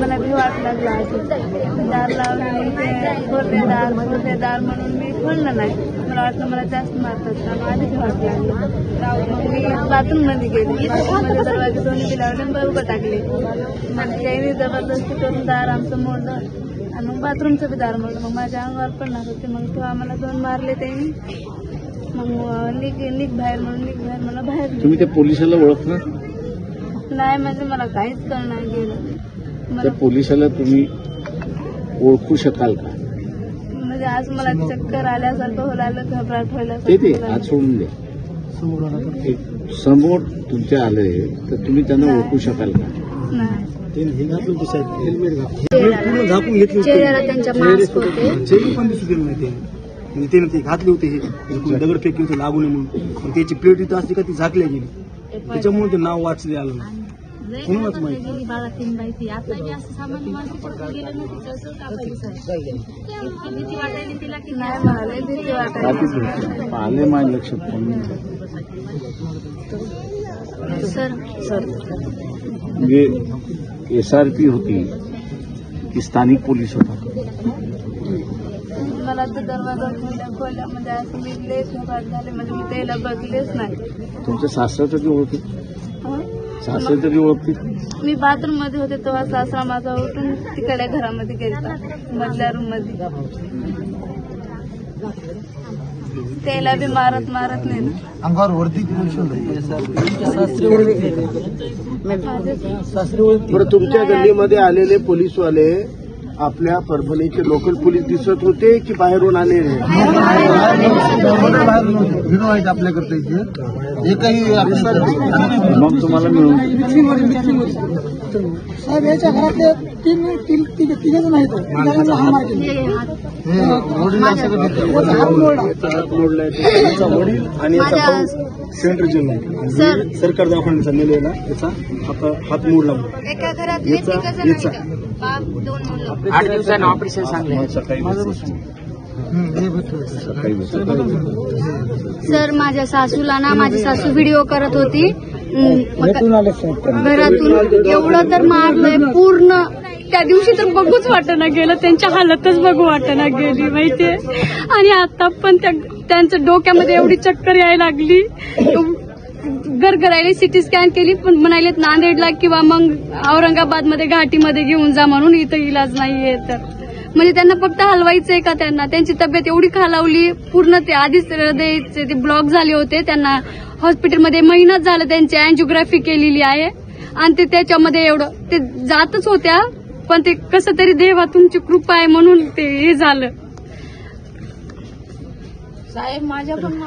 मला भी वाट लागला असं दार लावून ते खोलते दार खोलते दार म्हणून मी खोललं नाही. मला वाटलं मला जास्त मारतात आधीच वाट लागली. मग मी बाथरूममध्ये गेले. बाथरूममध्ये दरवाजे दोन्ही लावले आणि बरोबर टाकले. मग त्याने जबरदस्ती करून दार आमचं मोडलं. आणि मग बाथरूमचं बी दार मोडलं. मग माझ्या अंगावर पडणार होते. मग तेव्हा आम्हाला दोन मारले त्यांनी. मग निघ निघ बाहेर म्हणून निघ बाहेर मला बाहेर. तुम्ही त्या पोलिसाला ओळखणार नाही म्हणजे मला काहीच करणार गेलं त्या पोलिसाला तुम्ही ओळखू शकाल का? म्हणजे आज मला चक्कर आल्यासारखं लागलं घबराट ते. आज सोडून द्या समोर तुमच्या आले तर तुम्ही त्यांना ओळखू शकाल का? हे झाकून घेतलं होते. ते. त्याने ते घातले होते हे. दगड फेकले होते लागू नये म्हणून. पण त्याची प्लेट इथं असली का ती झाकल्या गेली. त्याच्यामुळे ते नाव वाचले आलं नाही. कोणालाच माहिती? गेली बाळा तीन बाई आता बी असं सामान्य माणसं पकडून गेलं नव्हतं तसं कापायचं. साहेब इतकी भीती वाटायली तिला की नाही मला लय भीती वाटायची रात्रीच भेटले. आले माझ्या लक्षात पण सर. सर म्हणजे एस आर पी होती की स्थानिक पोलीस होता. मला तर दरवाजा खोल्या खोल्या म्हणजे असं मी लय घबराट झाले म्हणजे मी त्याला बघलेच नाही. तुमच्या सासरा तरी ओळखी हं? सासरे तरी ओळखतील मी बाथरूममध्ये होते तेव्हा सासरा माझा उठून तिकडे घरामध्ये गेला मधल्या रूममध्ये त्याला बी मारत मारत नाही ना. अंगावर वरती बरं तुमच्या गल्लीमध्ये आलेले पोलीसवाले आपल्या परभणीचे लोकल पोलीस दिसत होते की बाहेरून आलेले. हिरो आहेत आपल्याकडे इथे. एकही मग तुम्हाला मिळून साहेब याच्या घरातले तीन तीन तिघ तिघ जण आहेत. हा. वडील आणि याचा भाऊ सरकार दवाखान्याचा नेलेला. याचा हात हात मोडला एका घरात याचा आठ दिवसानं ऑपरेशन सांगले सर माझ्या सासूला ना माझी सासू व्हिडिओ करत होती. घरातून एवढं तर मारलंय पूर्ण. त्या दिवशी तर बघूच वाटना गेलं त्यांच्या हालतच बघू वाटना गेली माहितीये. आणि आता पण त्या त्यांच्या डोक्यामध्ये एवढी चक्कर यायला लागली. गरगरायला सिटी स्कॅन केली पण म्हणालेत नांदेडला किंवा मग औरंगाबादमध्ये घाटीमध्ये घेऊन जा म्हणून इथं इलाज नाहीये तर. म्हणजे त्यांना फक्त हलवायचंय का त्यांना? त्यांची तब्येत एवढी खालावली पूर्ण ते आधीच हृदयचे ते ब्लॉक झाले होते. त्यांना हॉस्पिटलमध्ये महिनाच झालं त्यांची अँजिओग्राफी केलेली आहे. आणि ते त्याच्यामध्ये एवढं ते जातच होत्या पण ते कसं तरी देवा तुमची कृपा आहे म्हणून ते हे झालं. साहेब माझ्या पण